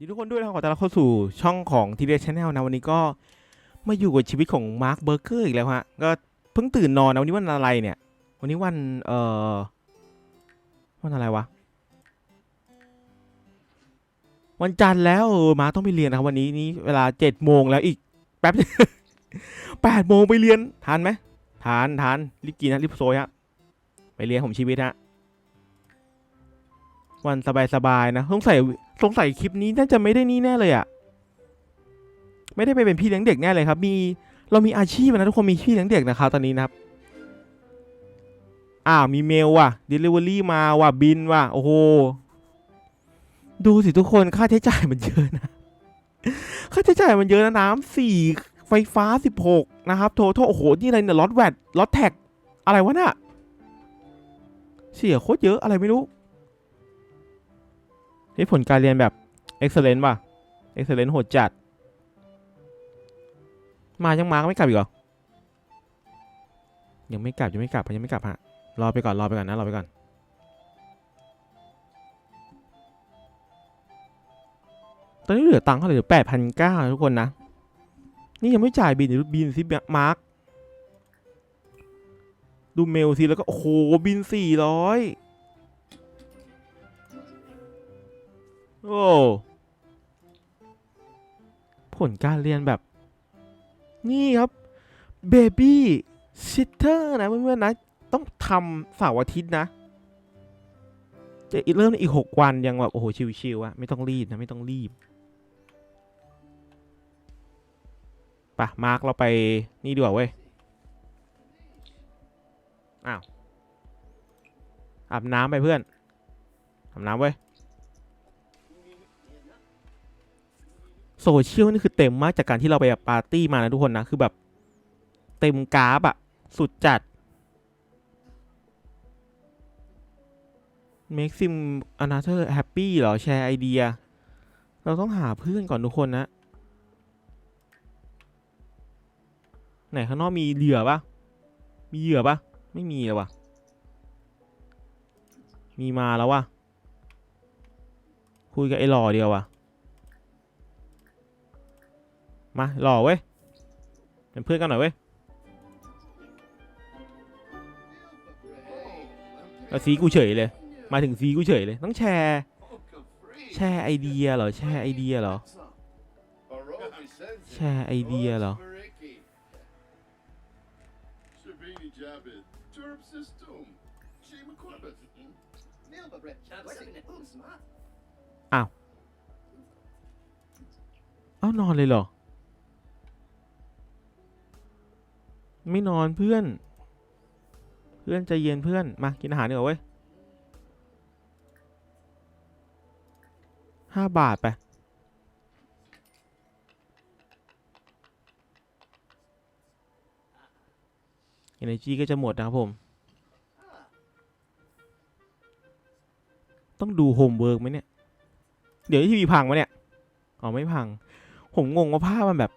ดีทุกคนด้วยนะครับขอต้อนรับเข้าสู่ช่องของทีเดียชแนลนะวันนี้ก็มาอยู่กับชีวิตของมาร์คเบอร์เกอร์อีกแล้วฮะก็เพิ่งตื่นนอนนะวันนี้วันอะไรเนี่ย วันนี้วันเอ่อวันอะไรวะ วันจันทร์แล้วมาต้องไปเรียนนะครับวันนี้นี่เวลาเจ็ดโมงแล้วอีกแป๊บแปดโมงไปเรียนทันไหมทันทันรีบกินนะรีบโซยฮะไปเรียนของชีวิตฮะ วันสบายๆนะสงสัยสงสัยคลิปนี้น่าจะไม่ได้นี่แน่เลยอะไม่ได้ไปเป็นพี่เลี้ยงเด็กแน่เลยครับ มีเรามีอาชีพนะทุกคนมีพี่เลี้ยงเด็กนะครับตอนนี้นะครับอ้าวมีเมลว่ะ Delivery มาว่ะบินว่ะโอ้โหดูสิทุกคนค่าใช้จ่ายมันเยอะนะค่าใช้จ่ายมันเยอะนะน้ำสี่ไฟฟ้าสิบหกนะครับโททโอ้โห นี่อะไรเนี่ยลอตแวดลอตแท็ก อะไรวะน่ะเสียโคตรเยอะอะไรไม่รู้ นี่ผลการเรียนแบบ excellent ป่ะ excellent โหดจัด มายังมาก็ไม่กลับอีกเหรอ ยังไม่กลับยังไม่กลับยังไม่กลับฮะ รอไปก่อนรอไปก่อนนะรอไปก่อน ตอนนี้เหลือตังค์เท่าไหร่เหลือแปดพันเก้าทุกคนนะ นี่ยังไม่จ่ายบินเดี๋ยวดูบินสิมาร์คดูเมลสิแล้วก็โอ้โหบินสี่ร้อย โอ้ผลการเรียนแบบ นี่ครับเบบี้ซิเตอร์นะเพื่อนๆนะ ต้องทำเสาร์อาทิตย์นะจะเริ่มในอีกหกวันยังแบบโอ้โหชิวๆอะไม่ต้องรีบนะไม่ต้องรีบปะมาร์กเราไปนี่ดีกว่าเว้ย อ้าวอาบน้ำไปเพื่อนอาบน้ำเว้ย โซเชียลนี่คือเต็มมากจากการที่เราไปแบบปาร์ตี้มานะทุกคนนะ คือแบบ เต็มกราฟอะสุดจัด make sim another happy เหรอ แชร์ไอเดีย เราต้องหาเพื่อนก่อนทุกคนนะ ไหนข้างนอกมีเหยื่อปะมีเหยื่อปะไม่มีเลยวะมีมาแล้ววะคุยกับไอ้หล่อเดียววะ มาหล่อเว้ยเป็นเพื่อนกันหน่อยเว้ยแล้วซีกูเฉยเลย มาถึงซีกูเฉยเลย ต้องแชร์ แชร์ไอเดียเหรอ แชร์ไอเดียเหรอ แชร์ไอเดียเหรอ Shabini Jabid, Turb System, Shima Corbett. Neil Babret, Western Boom Smart. เอ้านอนเลยเหรอ ไม่นอนเพื่อน เพื่อนใจเย็นเพื่อน มากินอาหารดีกว่าเว้ยห้าบาทไป energy ก็จะหมดนะครับผม ต้องดูโฮมเวิร์กไหมเนี่ย เดี๋ยวทีวีพังวะเนี่ย อ๋อ ไม่พัง ผมงงว่าภาพมันแบบ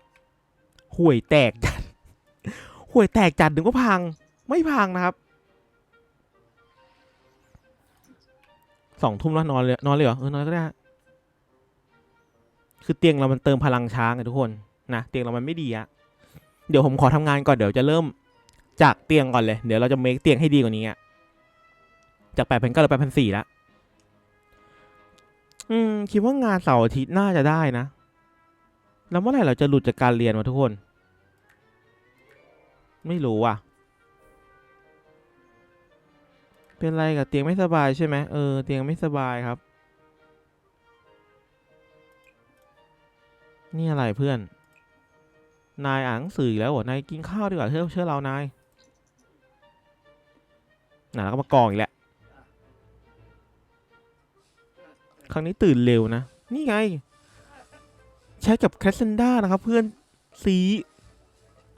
ห่วยแตกจัด ห่วยแตกจัดถึงก็พัง ไม่พังนะครับสองทุ่มแล้วนอนเลยนอนเลยเหรอเออนอนก็ได้ คือเตียงเรามันเติมพลังช้าไงทุกคนนะเตียงเรามันไม่ดีอะเดี๋ยวผมขอทำงานก่อนเดี๋ยวจะเริ่มจากเตียงก่อนเลย เดี๋ยวเราจะเมคเตียงให้ดีกว่านี้อะจากแปดพันเก้าหรือแปดพันสี่ละอืมคิดว่างานเสาร์อาทิตย์น่าจะได้นะ แล้วเมื่อไหร่เราจะหลุดจากการเรียนวะทุกคน ไม่รู้อะ เป็นไรกับเตียงไม่สบายใช่ไหมเออเตียงไม่สบายครับ นี่อะไรเพื่อน นายอ่านหนังสืออีกแล้วเหรอนายกินข้าวดีกว่าเชื่อเชื่อเรานายน่ะแล้วก็มากองอีกแหละ ครั้งนี้ตื่นเร็วนะ นี่ไง ใช้กับแคสเซนด้านะครับเพื่อนซี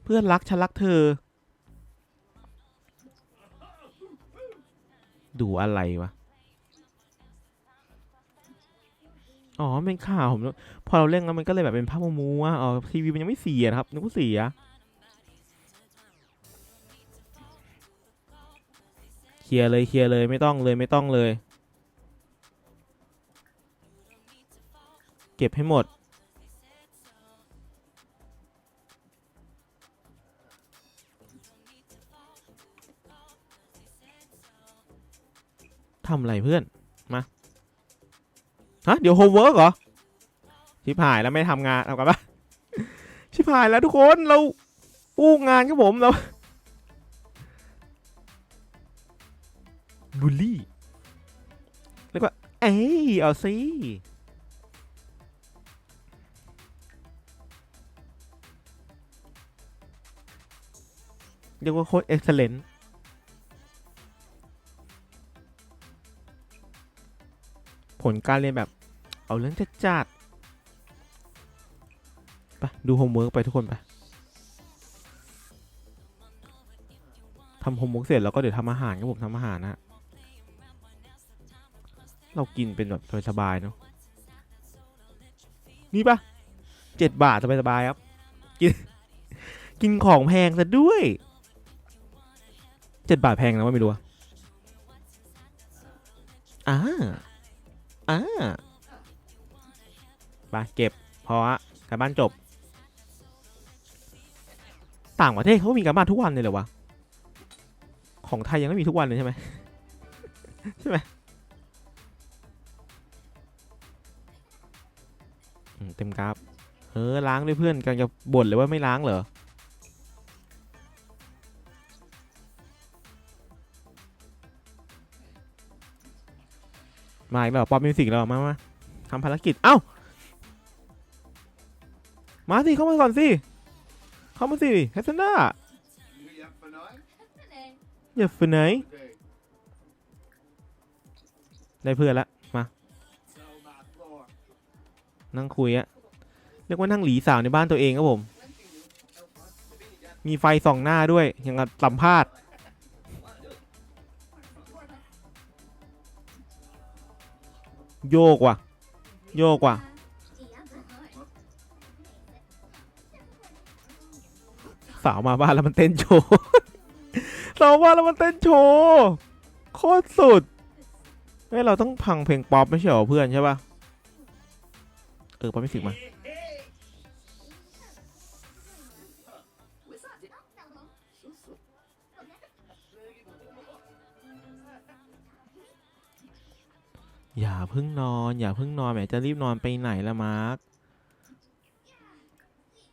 เพื่อนรักฉันรักเธอ ดูอะไรวะ อ๋อเป็นข่าวผมนึกพอเราเล่นแล้วมันก็เลยแบบเป็นภาพมัวๆอ๋อทีวีมันยังไม่เสียนะครับนึกว่าเสียเคลียร์เลยเคลียร์เลยไม่ต้องเลยไม่ต้องเลย เก็บให้หมด ทำอะไรเพื่อน มา ฮะ เดี๋ยวโฮมเวิร์กเหรอ ชิบหายแล้วไม่ทำงานเอากลับบ้านชิบหายแล้วทุกคนเราอู้งานครับผมเราบูลลี่แล้วก็เอ้ยเอาสิเรียกว่าโคตรเอ็กซ์เลน ผลการเรียนแบบ เอาเรื่องจัดจัดๆไปดูโฮมเวิร์กไปทุกคนไปทำโฮมเวิร์กเสร็จแล้วก็เดี๋ยวทำอาหารครับผมทำอาหารนะเรากินเป็นแบบสบายๆเนาะนี่ปะเจ็ดบาทสบายๆครับ กินกินของแพงซะด้วยเจ็ดบาทแพงนะว่าไม่รู้อะอ่า อ่าไปเก็บพอฮะการบ้านจบ ต่างประเทศเขามีการบ้านทุกวันเลยเหรอวะ ของไทยยังไม่มีทุกวันเลยใช่ไหมใช่ไหมเต็มกราฟเออล้างด้วยเพื่อนกำลังจะบ่นเลยว่าไม่ล้างเหรอ มาอีกแล้วป๊อปมิวสิกแล้วมามาทำภารกิจ เอ้า มาสิ เข้ามาก่อนสิ เข้ามาสิแฮสซันด้า You up for night? อย่าฝืนไหน Okay. ได้เพื่อนละ มา So my floor. นั่งคุยอะเรียกว่านั่งหลีสาวในบ้านตัวเองครับผม มีไฟส่องหน้าด้วย อย่างกับสัมภาษณ์ โยกว่ะ โยกว่ะ สาวมาบ้านแล้วมันเต้นโชว์ สาวมาบ้านแล้วมันเต้นโชว์โคตรสุด เฮ้ยเราต้องพังเพลงป๊อปไม่ใช่เหรอเพื่อนใช่ปะเออป๊อปมิวสิกมาอย่า เพิ่งนอน อย่าเพิ่งนอนแหมจะรีบนอนไปไหนละมาร์ค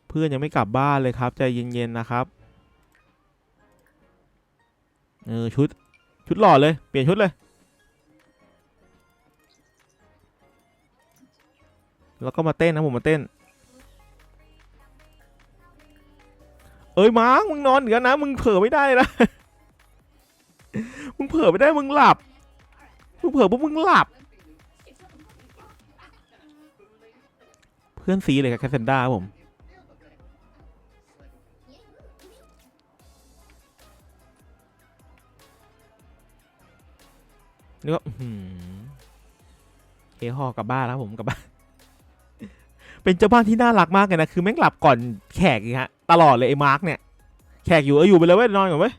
เพื่อนยังไม่กลับบ้านเลยครับใจเย็นๆนะครับเออชุดชุดหล่อเลยเปลี่ยนชุดเลย แล้วก็มาเต้นนะผมมาเต้น เอ้ยมาร์คมึงนอนเหนือนะมึงเผลอไม่ได้นะมึงเผลอไม่ได้มึงหลับมึงเผลอปุ๊บมึงหลับ เพื่อนซีเลยครับแคสเซนด้าครับผม นี่ก็เฮฮอกลับบ้านแล้วผมกลับบ้าน เป็นเจ้าบ้านที่น่ารักมากเลยนะ คือแม่งหลับก่อนแขกอีกฮะ ตลอดเลยไอ้มาร์กเนี่ย แขกอยู่เอออยู่ไปเลยเว้ยนอนก่อนเว้ย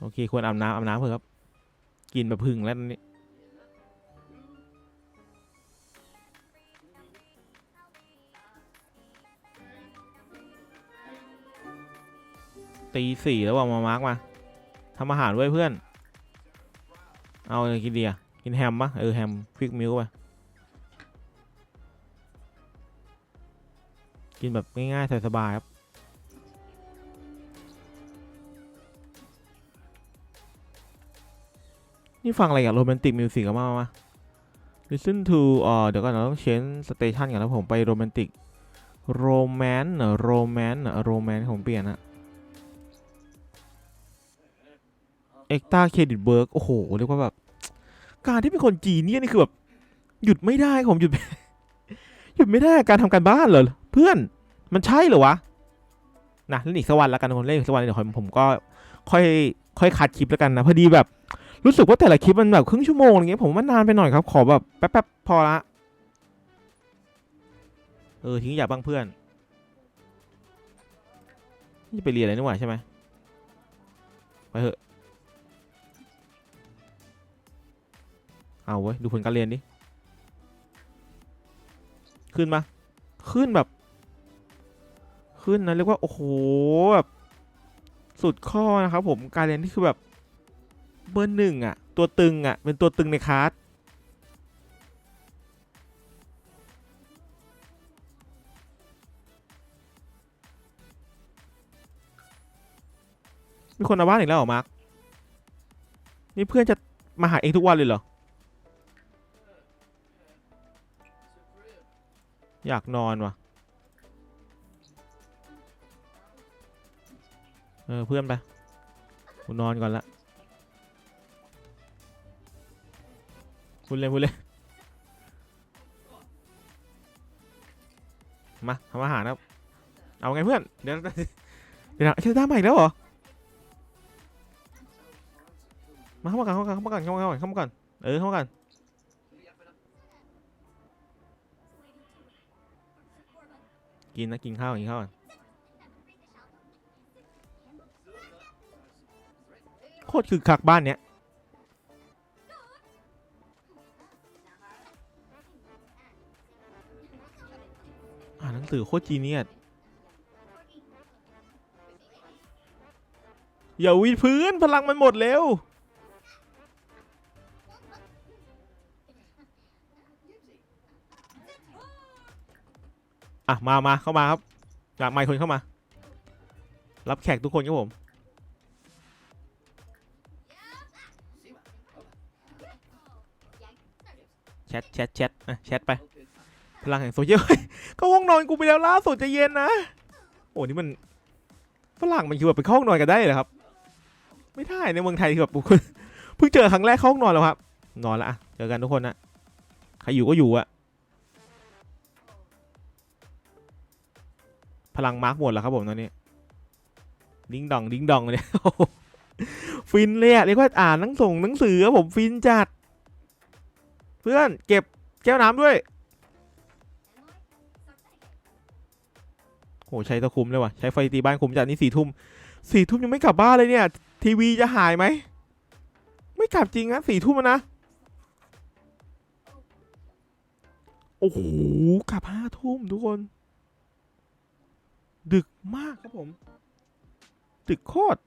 โอเคควรอาบน้ำอาบน้ำเถอะครับ กินแบบพึ่งแล้วนี่ ตีสี่แล้วว่ามามาร์กมาทำอาหารไว้เพื่อน เอาอะไรกินดีอะกินแฮมปะเออแฮมควิกมิลไปกินแบบง่ายๆสบายๆครับ นี่ฟังอะไรกับโรแมนติกมิวสิกมามา listen to เอ่อเดี๋ยวก่อนเราต้องเชนสเตชันกันแล้วผมไปโรแมนติกโรแมนต์โรแมนต์โรแมนต์ผมเปลี่ยนอะ เอ็กตาเครดิตเบิร์กโอ้โห เรียกว่าแบบ การที่เป็นคนจีนเนี่ยนี่คือแบบ หยุดไม่ได้ผมหยุด หยุดไม่ได้การทำการบ้านเหรอ เพื่อนมันใช่เหรอวะนะเล่นอีกสักวันละกันคนเล่นอีกสักวันเดี๋ยวผมผมก็ค่อยค่อยคัดคลิปแล้วกันนะพอดีแบบ รู้สึกว่าแต่ละคลิปมันแบบครึ่งชั่วโมงอย่างเงี้ยผมว่านานไปหน่อยครับ ขอแบบแป๊บๆพอละเออทิ้งอย่าบ้างเพื่อนนี่จะไปเรียนอะไรนี่หว่าใช่ไหมไปเถอะ เอาเว้ย ดูผลการเรียนดิ ขึ้นมา ขึ้นแบบ ขึ้นนะ เรียกว่า โอ้โห แบบ สุดข้อนะครับผม การเรียนที่คือแบบ เบอร์หนึ่งอะตัวตึงอะเป็นตัวตึงในคลาสมีคนมาบ้านอีกแล้วเหรอมาร์คนี่เพื่อนจะมาหาเองทุกวันเลยเหรอ อยากนอนว่ะ เออ เพื่อนไปกูนอนก่อนละพูดเลยพูดเลยมาทำอาหารครับ เอาไงเพื่อน เดี๋ยวเดี๋ยวนะเชื่อได้าใหม่แล้วเหรอ มาเข้ามาก่อนเข้ามาก่อนเข้ามาก่อนเข้ามาก่อนเข้ามาก่อน เออเข้ามาก่อน กินนะกินข้าวกินข้าวก่อนโคตรคือคักบ้านเนี้ยอ่านหนังสือโคตรจีเนียสอย่าวีดพื้นพลังมันหมดเร็ว อะมามาเข้ามาครับอยากไมค์คนเข้ามา รับแขกทุกคนครับผมแชทแชทแชทอะแชทไป พลังแห่งโซเชียลเฮ้ยเข้าห้องนอนกูไปแล้วล่าสุดจะเย็นนะ โอ้นี่มันฝรั่งมันคือแบบไปเข้าห้องนอนกันได้เหรอครับ ไม่ได้ในเมืองไทยคือแบบเพิ่งเจอครั้งแรกเข้าห้องนอนแล้วครับ นอนละเจอกันทุกคนนะใครอยู่ก็อยู่อะ พลังมาร์กหมดแล้วครับผมตอนนี้ดิ้งดองดิ้งดองเลยฟินเลยอะเรียกว่าอ่านหนังส่งหนังสือครับผมฟินจัด เพื่อนเก็บแก้วน้ำด้วยโหใช้ตะคุมเลยว่ะใช้ไฟตีบ้านคุมจัดนี่สี่ทุ่มสี่ทุ่มยังไม่กลับบ้านเลยเนี่ย ทีวีจะหายไหมไม่กลับจริงนะสี่ทุ่มนะโอ้โหกลับห้าทุ่มทุกคน ดึกมากครับผม ดึกโคตร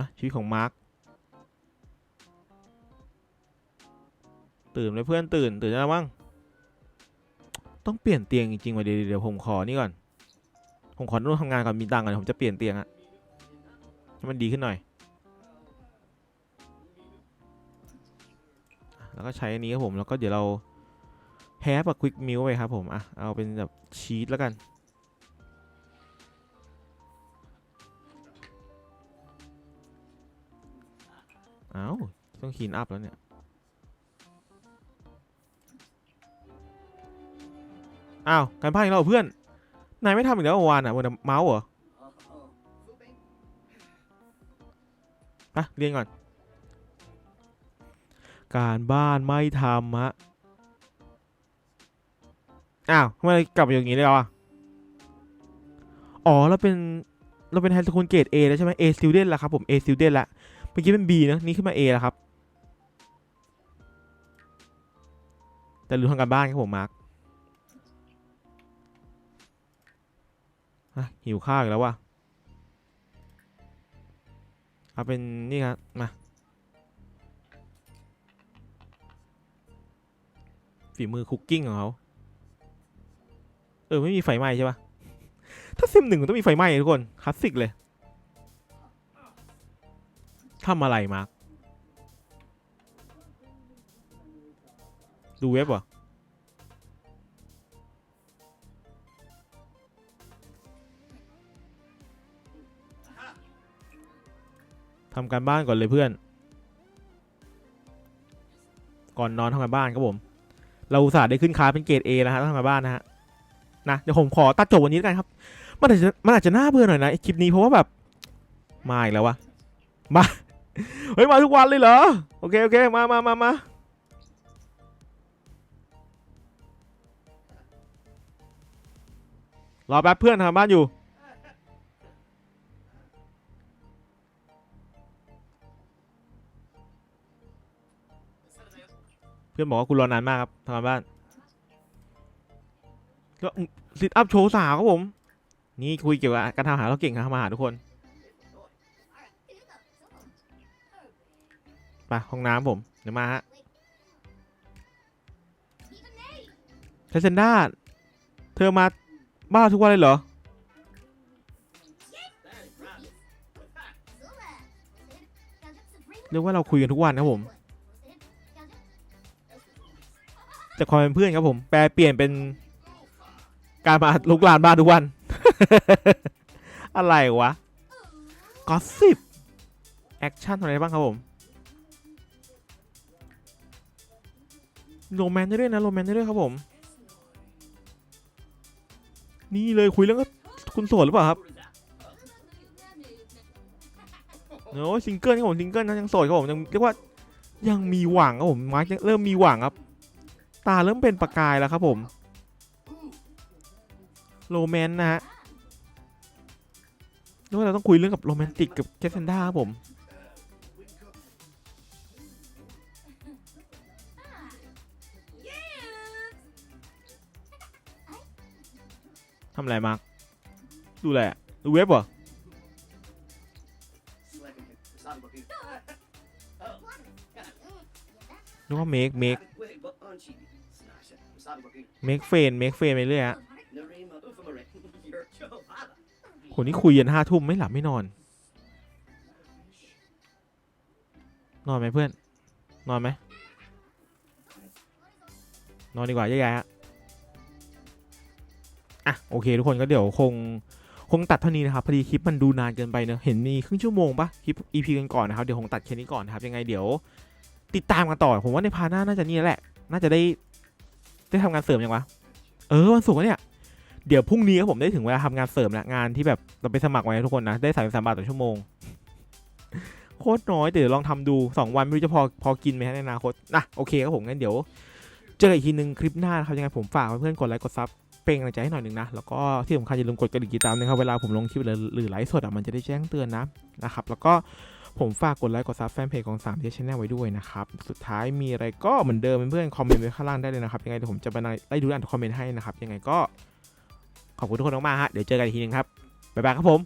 นะชีวิตของมาร์คตื่นเลยเพื่อนตื่น ตื่นแล้วมั้งต้องเปลี่ยนเตียงจริงๆว่ะเดี๋ยวเดี๋ยวผมขอนี่ก่อน ผมขอนู่นทำงานก่อนมีตังค์ก่อนผมจะเปลี่ยนเตียงอะให้มันดีขึ้นหน่อย แล้วก็ใช้อันนี้ครับผมแล้วก็เดี๋ยวเรา แฮปกับควิกมิลไปครับผมอะเอาเป็นแบบชีสแล้วกัน เอาต้องคีนอัพแล้วเนี่ยอ้าวการบ้านอีกแล้วเรอเพื่อน นายไม่ทำอีกแล้วเหรอวานอะวันเมาส์เหรอไปเรียนก่อน การบ้านไม่ทำฮะ อ้าวทำไมกลับมาอย่างนี้เลยอะ อ๋อเราเป็นเราเป็นไฮสคูลเกรด A แล้วใช่ไหม A student แล้วครับผม A student ละเมื่อกี้เป็น B นะนี่ขึ้นมา A แล้วครับ แต่รู้ทางการบ้านครับผมมาร์คหิวข้าวอีกแล้วว่ะเอาเป็นนี่ครับมาฝีมือคุกกิ้งของเขา ออไม่มีไฟไหม้ใช่ปะถ้าซิมหนึ่งมันต้องมีไฟไหม้ทุกคนคลาสสิกเลยทำอะไรมาร์คดูเว็บเหรอทำการบ้านก่อนเลยเพื่อน ก่อนนอนทำการบ้านครับผม เราอุตส่าห์ได้ขึ้นคาเป็นเกรด A นะฮะต้องทำการบ้านนะฮะ นะเดี๋ยวผมขอตัดจบวันนี้แล้วกันครับ มันอาจจะมันอาจจะน่าเบื่อหน่อยนะคลิปนี้เพราะว่าแบบมาอีกแล้ววะมาเฮ้ยมาทุกวันเลยเหรอโอเคโอเคมามามามารอแป๊บเพื่อนทำบ้านอยู่ เพื่อนบอกว่าคุณรอนานมากครับทำงานบ้าน ก็ซิทอัพโชว์สาวครับผม นี่คุยเกี่ยวกับการทำอาหารเราเก่งครับทำอาหารทุกคนไปห้องน้ำผม เดี๋ยวมาฮะเทเซนด้าเธอมาบ้าทุกวันเลยเหรอ เรียกว่าเราคุยกันทุกวันครับผม จากความเป็นเพื่อนครับผม แปลเปลี่ยนเป็น การมาลุกลานบ้านทุกวัน อะไรวะกอสิบแอคชั่นอะไรบ้างครับผมโรแมนต์ได้ด้วยนะโรแมนต์ได้ด้วยครับผม นี่เลยคุยเรื่องก็คุณโสดหรือเปล่าครับโอ้ซิงเกิลครับผมซิงเกิลนะยังโสดครับผมยังเรียกว่ายังมีหวังครับผมมาร์คเริ่มมีหวังครับ ตาเริ่มเป็นประกายแล้วครับผม โรแมนต์นะฮะเรียกว่าเราต้องคุยเรื่องกับโรแมนติกกับแคสเซนด้าครับผมทำอะไรมาร์คดูอะไรดูเว็บเหรอนึกว่าเมคเมคเมคเฟนเมคเฟนไปเรื่อยฮะ คนนี้คุยยันห้าทุ่มไม่หลับไม่นอน นอนไหมเพื่อน นอนไหม นอนดีกว่าแยกย้ายฮะอะโอเค ทุกคนก็เดี๋ยวคงคงตัดเท่านี้นะครับพอดีคลิปมันดูนานเกินไปเนอะเห็นมีครึ่งชั่วโมงปะคลิป EP กันก่อนนะครับเดี๋ยวคงตัดแค่นี้ก่อนนะครับยังไงเดี๋ยว ติดตามกันต่อผมว่าในพาหน้าน่าจะนี่แหละ น่าจะได้ ได้ทำงานเสริมยังวะเออวันศุกร์เนี่ย เดี๋ยวพรุ่งนี้ครับผมได้ถึงเวลาทำงานเสริมแล้วงานที่แบบเราไปสมัครไว้ทุกคนนะได้สามสามบาทต่อชั่วโมงโคตรน้อยแต่เดี๋ยวลองทำดู 2 วันไม่รู้จะพอพอกินไหมฮะในอนาคตนะโอเคครับผมงั้นเดี๋ยว เจอกันอีกทีหนึ่งคลิปหน้านะครับยังไงผมฝากเพื่อนๆกดไลค์กดซับเป็นกำลังใจให้หน่อยหนึ่งนะ แล้วก็ที่สำคัญอย่าลืมกดกระดิ่งติดตามนะครับเวลาผมลงคลิปหรือไลฟ์สดอะมันจะได้แจ้งเตือนนะนะครับแล้วก็ผมฝากกดไลค์กดซับแฟนเพจของ3ามเทชแนลไว้ด้วยนะครับสุดท้ายมีอะไรก็เหมือนเดิมเพื่อนๆคอมเมนต์ไว้ข้างล่างได้เลยนะครับยังไงเดี๋ยวผมจะไปไล่ดูอ่านคอมเมนต์ให้นะครับยังไงก็ ขอบคุณทุกคนมากๆฮะ เดี๋ยวเจอกันอีกทีหนึงครับ บ๊ายบายครับผม